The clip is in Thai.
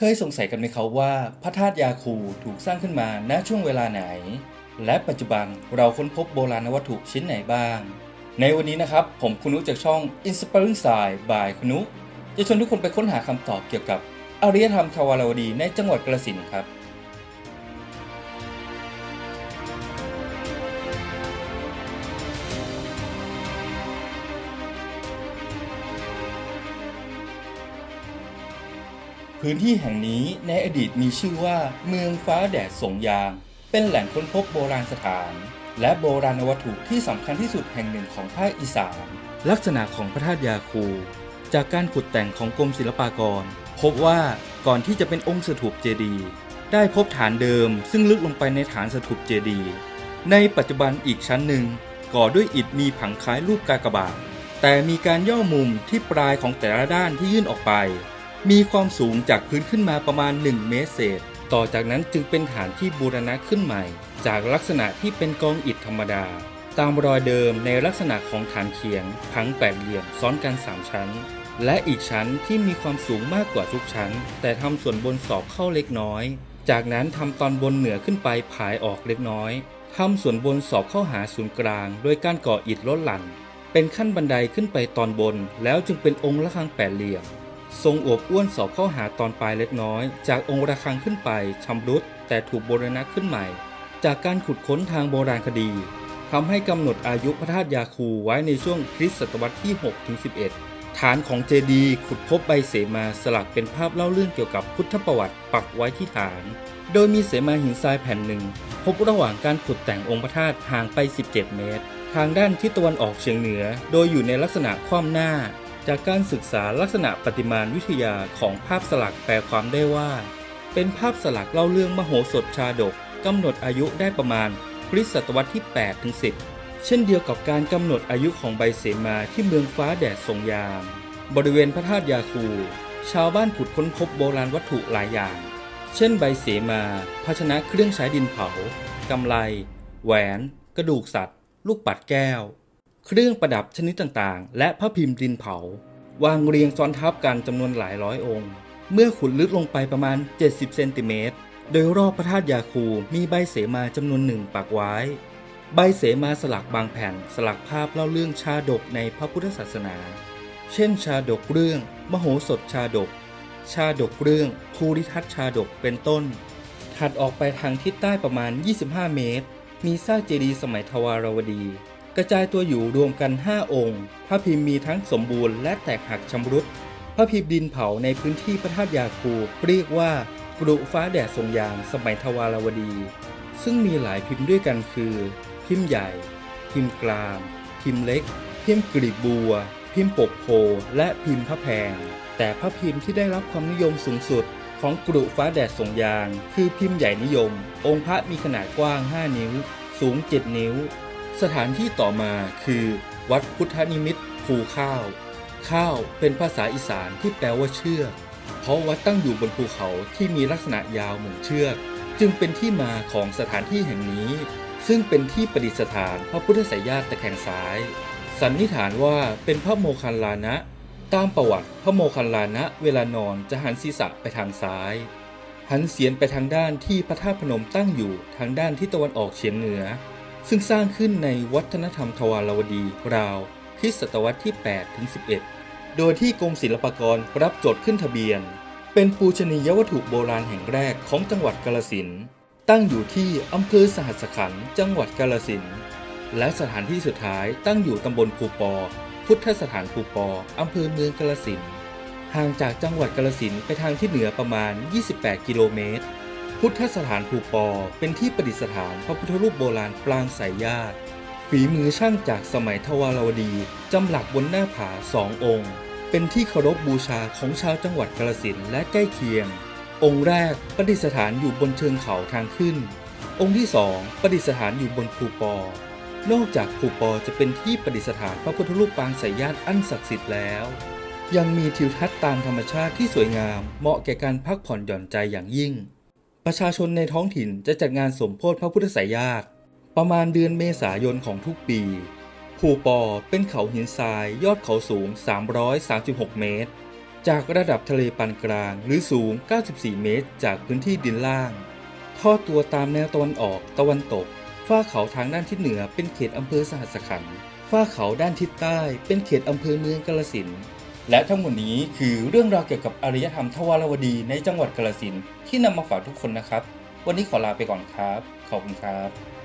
เคยสงสัยกันไหมครับว่าพระธาตุยาคูถูกสร้างขึ้นมาณช่วงเวลาไหน และปัจจุบันเราค้นพบโบราณวัตถุชิ้นไหนบ้าง ในวันนี้นะครับ ผมคุณุจากช่อง Inspiring Science by คุณุจะชวนทุกคนไปค้นหาคำตอบเกี่ยวกับอารยธรรมทวารวดีในจังหวัดกระสินครับ พื้นที่แห่งนี้ในอดีตมีชื่อว่าเมืองฟ้าแดดสงยาง เป็นแหล่งค้นพบโบราณสถาน และโบราณวัตถุที่สำคัญที่สุดแห่งหนึ่งของภาคอีสาน ลักษณะของพระธาตุยาคู จากการขุดแต่งของกรมศิลปากร พบว่าก่อนที่จะเป็นองค์สถูปเจดีย์ได้พบฐานเดิม ซึ่งลึกลงไปในฐานสถูปเจดีย์ในปัจจุบันอีกชั้นหนึ่ง ก่อด้วยอิฐมีผังคล้ายรูปกากบาทแต่มีการย่อมุมที่ปลายของแต่ละด้านที่ยื่นออกไป มีความสูงจากพื้นขึ้นมาประมาณ 1 เมตรเศษ ต่อจากนั้นจึงเป็นฐานที่บูรณะขึ้นใหม่ จากลักษณะที่เป็นกองอิฐธรรมดา ตามรอยเดิมในลักษณะของฐานเขียงผังแปดเหลี่ยมซ้อนกัน 3 ชั้น และอีกชั้นที่มีความสูงมากกว่าทุกชั้น แต่ทำส่วนบนสอบเข้าเล็กน้อย จากนั้นทำตอนบนเหนือขึ้นไปผายออกเล็กน้อยทำส่วนบนสอบเข้าหาศูนย์กลาง โดยการก่ออิฐลดหลั่น เป็นขั้นบันไดขึ้นไปตอนบน แล้วจึงเป็นองค์ระฆังแปดเหลี่ยม ทรงอวบอ้วนสอบเข้าหาตอนปลายเล็กน้อย จากองค์ระฆังขึ้นไปชำรุดแต่ถูกบูรณะขึ้นใหม่ จากการขุดค้นทางโบราณคดีทำให้กำหนดอายุพระธาตุยาคูไว้ในช่วงคริสตศตวรรษที่6ถึง11 ฐานของเจดีย์ขุดพบใบเสมาสลักเป็นภาพเล่าเรื่องเกี่ยวกับพุทธประวัติปักไว้ที่ฐาน โดยมีเสมาหินทรายแผ่นหนึ่ง พบระหว่างการขุดแต่งองค์พระธาตุห่างไป 17 เมตร ทางด้านทิศตะวันออกเฉียงเหนือ โดยอยู่ในลักษณะคว่ำหน้า จากการศึกษาลักษณะประติมานวิทยาของภาพสลักแปลความได้ว่า เป็นภาพสลักเล่าเรื่องมโหสถชาดกกำหนดอายุได้ประมาณคริสตศตวรรษที่ 8 ถึง 10 เช่นเดียวกับการกำหนดอายุของใบเสมาที่เมืองฟ้าแดดทรงยาม บริเวณพระธาตุยาคู ชาวบ้านขุดค้นพบโบราณวัตถุหลายอย่าง เช่นใบเสมา ภาชนะเครื่องใช้ดินเผากำไล แหวน กระดูกสัตว์ ลูกปัดแก้ว เครื่องประดับชนิดต่างๆ และพระพิมพ์ดินเผาวางเรียงซ้อนทับกันจำนวนหลายร้อยองค์ เมื่อขุดลึกลงไปประมาณ 70 เซนติเมตร โดยรอบพระธาตุยาคูมีใบเสมาจำนวนหนึ่งปักไว้ ใบเสมาสลักบางแผ่นสลักภาพเล่าเรื่องชาดกในพระพุทธศาสนา เช่น ชาดกเรื่อง มโหสถชาดก ชาดกเรื่องภูริทัตชาดกเป็นต้น ถัดออกไปทางทิศใต้ประมาณ 25 เมตร มีซากเจดีย์สมัยทวารวดี กระจายตัวอยู่รวมกัน 5 องค์ พระพิมพ์มีทั้งสมบูรณ์และแตกหักชำรุด พระพิมพ์ดินเผาในพื้นที่พระธาตุยาคูเรียกว่ากรุฟ้าแดดทรงยางสมัยทวารวดี ซึ่งมีหลายพิมพ์ด้วยกันคือ พิมพ์ใหญ่ พิมพ์กลาง พิมพ์เล็ก พิมพ์กลีบบัว พิมพ์ปกโพและพิมพ์พระแพง แต่พระพิมพ์ที่ได้รับความนิยมสูงสุดของกรุฟ้าแดดส่งยาง คือพิมพ์ใหญ่นิยม องค์พระมีขนาดกว้าง 5 นิ้ว สูง 7 นิ้ว สถานที่ต่อมาคือ วัดพุทธนิมิตภูข้าว ข้าวเป็นภาษาอีสานที่แปลว่าเชือก เพราะวัดตั้งอยู่บนภูเขาที่มีลักษณะยาวเหมือนเชือก จึงเป็นที่มาของสถานที่แห่งนี้ ซึ่งเป็นที่ประดิษฐานพระพุทธสายญาติตะแคงซ้าย สันนิษฐานว่าเป็นพระโมคคัลลานะ ตามประวัติพระโมคคัลลานะเวลานอนจะหันศีรษะไปทางซ้าย หันเสียนไปทางด้านที่พระธาตุพนมตั้งอยู่ทางด้านทิศตะวันออกเฉียงเหนือ ซึ่งสร้างขึ้นในวัฒนธรรมทวารวดีราวคริสตศตวรรษที่ 8 ถึง 11 โดยที่กรมศิลปากรรับจดขึ้นทะเบียน เป็นปูชนียวัตถุโบราณแห่งแรกของจังหวัดกาลสินตั้งอยู่ที่อำเภอสหัสขันธ์จังหวัดกาลสินและสถานที่สุดท้ายตั้งอยู่ตำบลภูปอ พุทธสถานภูปออำเภอเมืองกาลสินห่างจากจังหวัดกาลสินไปทางที่เหนือประมาณ 28 กิโลเมตร พุทธสถานภูปอเป็นที่ประดิษฐานพระพุทธรูปโบราณปรางสายญาติ ฝีมือช่างจากสมัยทวารวดี จำหลักบนหน้าผาสององค์ เป็นที่เคารพบูชาของชาวจังหวัดกาลสินธุ์และใกล้เคียง องค์แรกประดิษฐานอยู่บนเชิงเขาทางขึ้น องค์ที่สองประดิษฐานอยู่บนภูปอ นอกจากภูปอจะเป็นที่ประดิษฐานพระพุทธรูปปางสายญาติอันศักดิ์สิทธิ์แล้ว ยังมีทิวทัศน์ตามธรรมชาติที่สวยงาม เหมาะแก่การพักผ่อนหย่อนใจอย่างยิ่ง ประชาชนในท้องถิ่นจะจัดงานสมโพธิพระพุทธสายญาติประมาณเดือนเมษายนของทุกปี ภูปอเป็นเขาหินทรายยอดเขาสูง 336 เมตร จากระดับทะเลปานกลางหรือสูง 94 เมตร จากพื้นที่ดินล่าง ทอดตัวตามแนวตะวันออกตะวันตกฝ้าเขาทางด้านทิศเหนือเป็นเขตอำเภอสหัสขันธ์ฝ้าเขาด้านทิศใต้เป็นเขตอำเภอเมืองกาฬสินธุ์ และทั้งหมดนี้คือเรื่องราวเกี่ยวกับอารยธรรมทวารวดีในจังหวัดกาฬสินที่นำมาฝากทุกคนนะครับ วันนี้ขอลาไปก่อนครับ ขอบคุณครับ